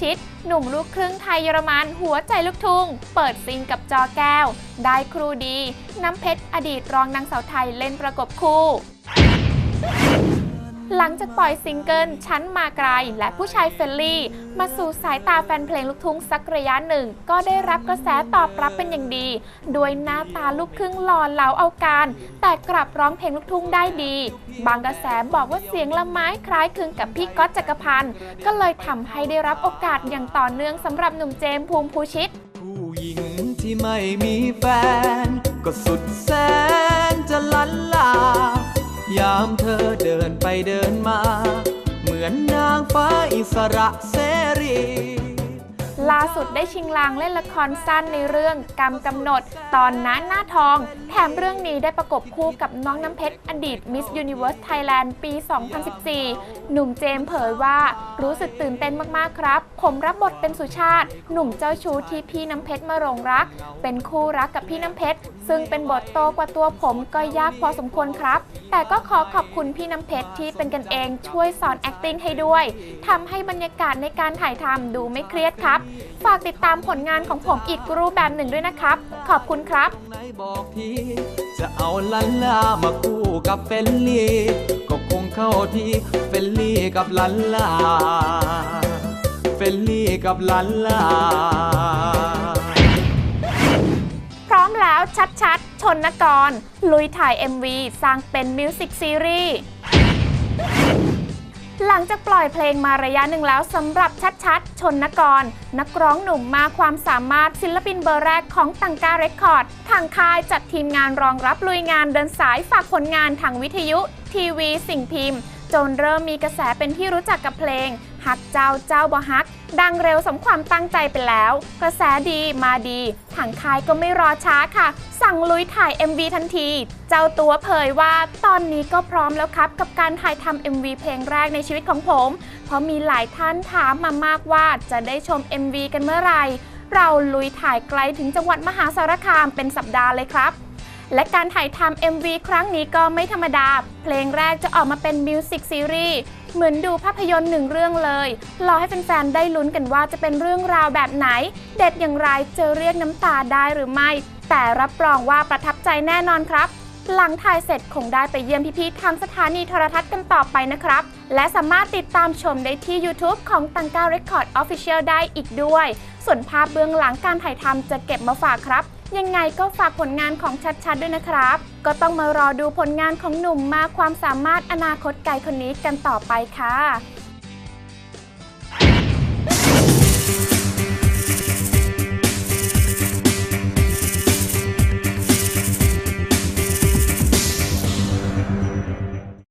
ชิต หนุ่มลูกครึ่งไทยเยอรมัน หัวใจลูกทุ่ง เปิดซิงกับจอแก้ว ได้ครูดี น้ำเพชรอดีตรองนางสาวไทยเล่นประกบคู่ หลังจากปล่อยซิงเกิลชั้นมาไกลและผู้ชายเฟลลี่ มาสู่สายตาแฟนเพลงลูกทุ่งสักระยะหนึ่ง ก็ได้รับกระแสตอบรับเป็นอย่างดี ด้วยหน้าตาลูกครึ่งหล่อเหลาเอาการ แต่กลับร้องเพลงลูกทุ่งได้ดี บางกระแสบอกว่าเสียงละไม้คล้ายคลึงกับพี่ก๊อตจักรพันธ์ก็เลยทำให้ได้รับโอกาสอย่างต่อเนื่องสำหรับหนุ่มเจมส์ภูมิภูชิต ผู้หญิงที่ไม่มีแฟน ก็สุดแสนจะลันลายามเธอ ดินไปเดินมา เหมือนนางฟ้าอิสระเสรี ล่าสุดได้ชิงลางเล่นละครสั้นในเรื่องกรรมกำหนด ตอนน้าหน้าทอง แถมเรื่องนี้ได้ประกบคู่กับน้องน้ำเพชรอดีต Miss Universe Thailand ปี 2014 หนุ่มเจมเผยว่ารู้สึกตื่นเต้นมาก ๆ ครับ ผมรับบทเป็นสุชาติ หนุ่มเจ้าชู้ที่พี่น้ำเพชรมาหลงรัก เป็นคู่รักกับพี่น้ำเพชรซึ่งเป็นบทโตกว่าตัวผมก็ยากพอสมควรครับ แต่ก็ขอขอบคุณพี่น้ำเพชรที่เป็นกันเองช่วยสอน acting ให้ด้วยทำให้บรรยากาศในการถ่ายทำดูไม่เครียดครับ ฝากติดตามผลงานของผมอีกรูปแบบหนึ่งด้วยนะครับ ขอบคุณครับไหนบอกทีจะเอาลันลามาคู่กับเฟลลี่ก็คงเข้าที่เฟลลี่กับลันลาเฟลลี่กับลันลา ชัดๆ ชนนกร ลุยถ่าย MV สร้างเป็นมิวสิกซีรีส์หลังจากปล่อยเพลงมาระยะหนึ่งแล้วสำหรับชัดๆ ชนนกร นักร้องหนุ่มมาความสามารถศิลปินเบอร์แรกของตังกาเรคคอร์ด ทางค่ายจัดทีมงานรองรับลุยงานเดินสายฝากผลงานทางวิทยุ ทีวี สิ่งพิมพ์ จนเริ่มมีกระแสเป็นที่รู้จักกับเพลง ฮักเจ้าเจ้าบ่ฮัก ดังเร็วสมความตั้งใจไปแล้ว กระแสดีมาดีทางค่ายก็ไม่รอช้าค่ะ สั่งลุยถ่าย MV ทันที เจ้าตัวเผยว่าตอนนี้ก็พร้อมแล้วครับ กับการถ่ายทำ MV เพลงแรกในชีวิตของผม เพราะมีหลายท่านถามมามากว่าจะได้ชม MV กันเมื่อไหร่เราลุยถ่ายไกลถึงจังหวัดมหาสารคามเป็นสัปดาห์เลยครับ และการถ่ายทำ MV ครั้งนี้ก็ไม่ธรรมดา เพลงแรกจะออกมาเป็นมิวสิกซีรีส์เหมือนดูภาพยนตร์หนึ่งเรื่องเลย รอให้แฟนๆ ได้ลุ้นกันว่าจะเป็นเรื่องราวแบบไหน เด็ดอย่างไรจะเรียกน้ำตาได้หรือไม่ แต่รับรองว่าประทับใจแน่นอนครับ หลังถ่ายเสร็จคงได้ไปเยี่ยมพี่ๆทางสถานีโทรทัศน์กันต่อไปนะครับ และสามารถติดตามชมได้ที่ YouTube ของตังก้า Record Official ได้อีกด้วย ส่วนภาพเบื้องหลังการถ่ายทำจะเก็บมาฝากครับ ยังไงก็ฝากผลงานของชัดๆด้วยนะครับ ก็ต้องมารอดูผลงานของหนุ่มมาความสามารถอนาคตไกลคนนี้กันต่อไปค่ะ